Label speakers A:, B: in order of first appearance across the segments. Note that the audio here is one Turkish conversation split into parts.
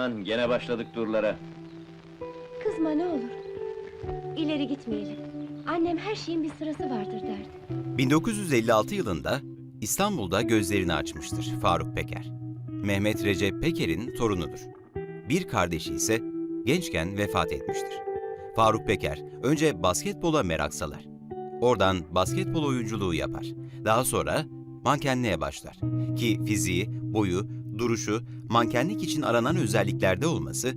A: Lan gene başladık turlara.
B: Kızma ne olur. İleri gitmeyelim. Annem her şeyin bir sırası vardır derdi.
C: 1956 yılında İstanbul'da gözlerini açmıştır Faruk Peker. Mehmet Recep Peker'in torunudur. Bir kardeşi ise gençken vefat etmiştir. Faruk Peker önce basketbola merak salar. Oradan basketbol oyunculuğu yapar. Daha sonra mankenliğe başlar. Ki fiziği, boyu, duruşu, mankenlik için aranan özelliklerde olması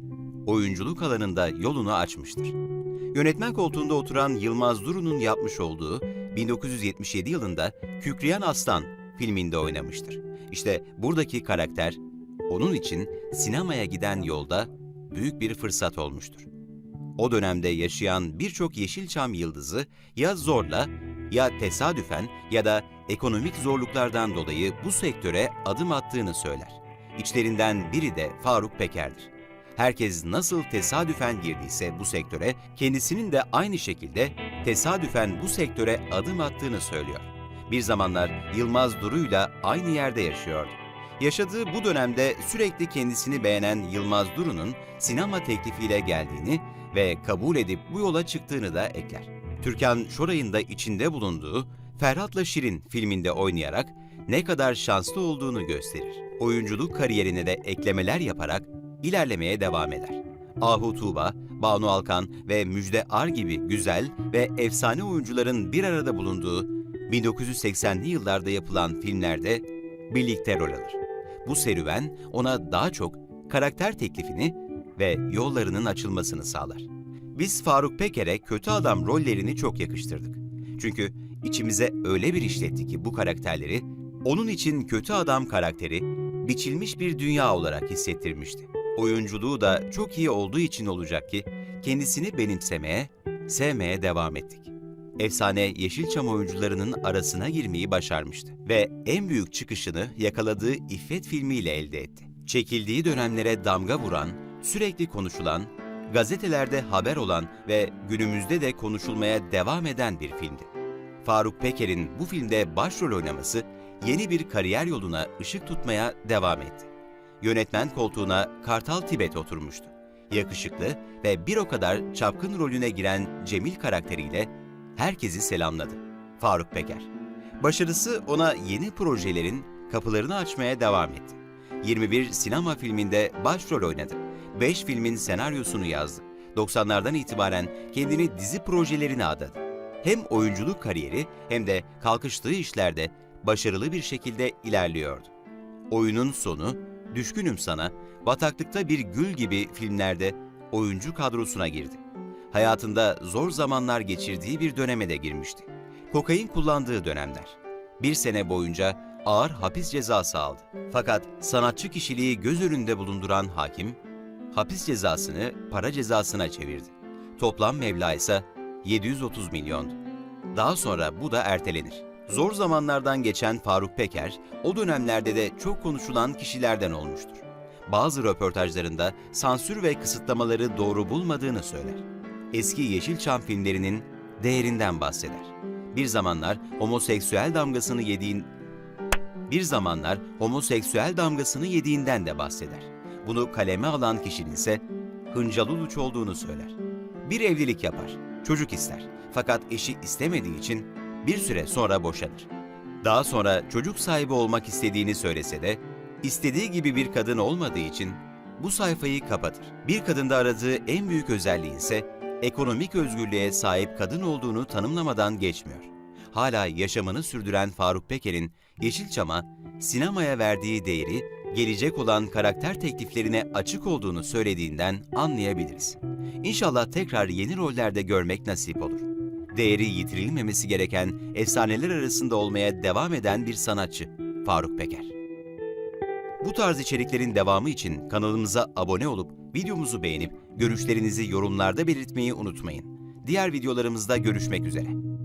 C: oyunculuk alanında yolunu açmıştır. Yönetmen koltuğunda oturan Yılmaz Duru'nun yapmış olduğu 1977 yılında Kükreyen Aslan filminde oynamıştır. İşte buradaki karakter onun için sinemaya giden yolda büyük bir fırsat olmuştur. O dönemde yaşayan birçok Yeşilçam yıldızı ya zorla ya tesadüfen ya da ekonomik zorluklardan dolayı bu sektöre adım attığını söyler. İçlerinden biri de Faruk Peker'dir. Herkes nasıl tesadüfen girdiyse bu sektöre, kendisinin de aynı şekilde tesadüfen bu sektöre adım attığını söylüyor. Bir zamanlar Yılmaz Duru'yla aynı yerde yaşıyordu. Yaşadığı bu dönemde sürekli kendisini beğenen Yılmaz Duru'nun sinema teklifiyle geldiğini ve kabul edip bu yola çıktığını da ekler. Türkan Şoray'ın da içinde bulunduğu Ferhat'la Şirin filminde oynayarak ne kadar şanslı olduğunu gösterir. Oyunculuk kariyerine de eklemeler yaparak ilerlemeye devam eder. Ahu Tuğba, Banu Alkan ve Müjde Ar gibi güzel ve efsane oyuncuların bir arada bulunduğu 1980'li yıllarda yapılan filmlerde birlikte rol alır. Bu serüven ona daha çok karakter teklifini ve yollarının açılmasını sağlar. Biz Faruk Peker'e kötü adam rollerini çok yakıştırdık. Çünkü içimize öyle bir işletti ki bu karakterleri, onun için kötü adam karakteri biçilmiş bir dünya olarak hissettirmişti. Oyunculuğu da çok iyi olduğu için olacak ki kendisini benimsemeye, sevmeye devam ettik. Efsane Yeşilçam oyuncularının arasına girmeyi başarmıştı ve en büyük çıkışını yakaladığı İffet filmiyle elde etti. Çekildiği dönemlere damga vuran, sürekli konuşulan, gazetelerde haber olan ve günümüzde de konuşulmaya devam eden bir filmdi. Faruk Peker'in bu filmde başrol oynaması yeni bir kariyer yoluna ışık tutmaya devam etti. Yönetmen koltuğuna Kartal Tibet oturmuştu. Yakışıklı ve bir o kadar çapkın rolüne giren Cemil karakteriyle herkesi selamladı. Faruk Peker. Başarısı ona yeni projelerin kapılarını açmaya devam etti. 21 sinema filminde başrol oynadı. 5 filmin senaryosunu yazdı. 90'lardan itibaren kendini dizi projelerine adadı. Hem oyunculuk kariyeri hem de kalkıştığı işlerde başarılı bir şekilde ilerliyordu. Oyunun sonu, Düşkünüm Sana, Bataklıkta Bir Gül gibi filmlerde oyuncu kadrosuna girdi. Hayatında zor zamanlar geçirdiği bir döneme de girmişti. Kokain kullandığı dönemler. Bir sene boyunca ağır hapis cezası aldı. Fakat sanatçı kişiliği göz önünde bulunduran hakim, hapis cezasını para cezasına çevirdi. Toplam meblağ ise 730 milyondu. Daha sonra bu da ertelenir. Zor zamanlardan geçen Faruk Peker, o dönemlerde de çok konuşulan kişilerden olmuştur. Bazı röportajlarında sansür ve kısıtlamaları doğru bulmadığını söyler. Eski Yeşilçam filmlerinin değerinden bahseder. Bir zamanlar homoseksüel damgasını yediğin bir zamanlar homoseksüel damgasını yediğinden de bahseder. Bunu kaleme alan kişinin ise Hıncal Uluç olduğunu söyler. Bir evlilik yapar, çocuk ister. Fakat eşi istemediği için bir süre sonra boşanır. Daha sonra çocuk sahibi olmak istediğini söylese de istediği gibi bir kadın olmadığı için bu sayfayı kapatır. Bir kadında aradığı en büyük özelliği ise ekonomik özgürlüğe sahip kadın olduğunu tanımlamadan geçmiyor. Hala yaşamını sürdüren Faruk Peker'in Yeşilçam'a sinemaya verdiği değeri gelecek olan karakter tekliflerine açık olduğunu söylediğinden anlayabiliriz. İnşallah tekrar yeni rollerde görmek nasip olur. Değeri yitirilmemesi gereken efsaneler arasında olmaya devam eden bir sanatçı Faruk Peker. Bu tarz içeriklerin devamı için kanalımıza abone olup videomuzu beğenip görüşlerinizi yorumlarda belirtmeyi unutmayın. Diğer videolarımızda görüşmek üzere.